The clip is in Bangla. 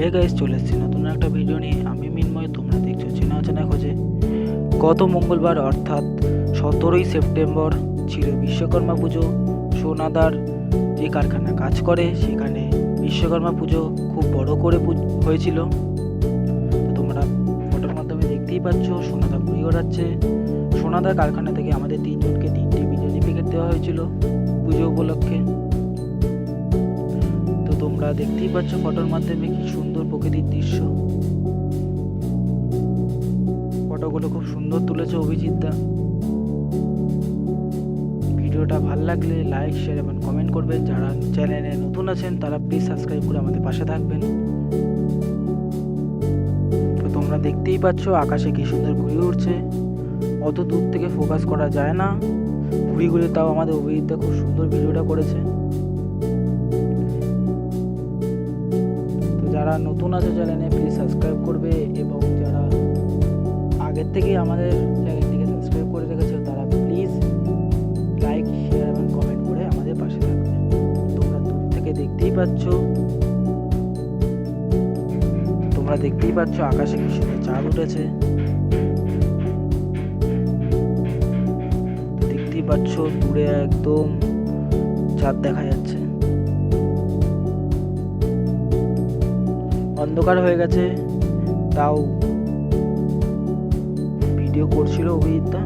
হে গাইস চলে এসেছি নতুন একটা ভিডিও নিয়ে। আমি মিনময়, তোমরা দেখছ চেনা অচেনা খোঁজে। গত মঙ্গলবার, অর্থাৎ সতেরোই সেপ্টেম্বর, ছিল বিশ্বকর্মা পুজো। সোনাদার যে কারখানা কাজ করে, সেখানে বিশ্বকর্মা পুজো খুব বড় করে হয়েছিল। তোমরা ফটোর মাধ্যমে দেখতেই পাচ্ছ, সোনাদা ঘুরি ওড়াচ্ছে। সোনাদা কারখানা থেকে আমাদের তিনজনকে তিনটে বিরিয়ানি প্যাকেট দেওয়া হয়েছিল পুজো উপলক্ষে। তোমরা দেখতেই পাচ্ছ ফটোর মাধ্যমে কি সুন্দর প্রকৃতির দৃশ্য। ফটোগুলো খুব সুন্দর তুলেছে অভিজিৎ দা ভিডিওটা ভালো লাগলে লাইক, শেয়ার এবং কমেন্ট করবেন। যারা চ্যানেলে নতুন আছেন, তারা প্লিজ সাবস্ক্রাইব করে আমাদের পাশে থাকবেন। তো তোমরা দেখতেই পাচ্ছ আকাশে কি সুন্দর ঘুরে উঠছে। অত দূর থেকে ফোকাস করা যায় না। ঘুরি ঘুরে তাও আমাদের অভিজিৎ দা খুব সুন্দর ভিডিওটা করেছে। যারা নতুন আছে চ্যানেলে প্লিজ সাবস্ক্রাইব করবে এবং যারা আগের থেকেই আমাদের চ্যানেলটিকে সাবস্ক্রাইব করে রেখেছে, তারা প্লিজ লাইক শেয়ার এবং কমেন্ট করে আমাদের পাশে থাকবে। তোমরা দূর থেকে দেখতেই পাচ্ছ। তোমরা দেখতেই পাচ্ছ আকাশে কি সুন্দর চাঁদ উঠেছে। দেখতেই পাচ্ছ দূরে একদম চাঁদ দেখা যাচ্ছে। অন্ধকার হয়ে গেছে। তাও ভিডিও করছিল অভিজিৎদা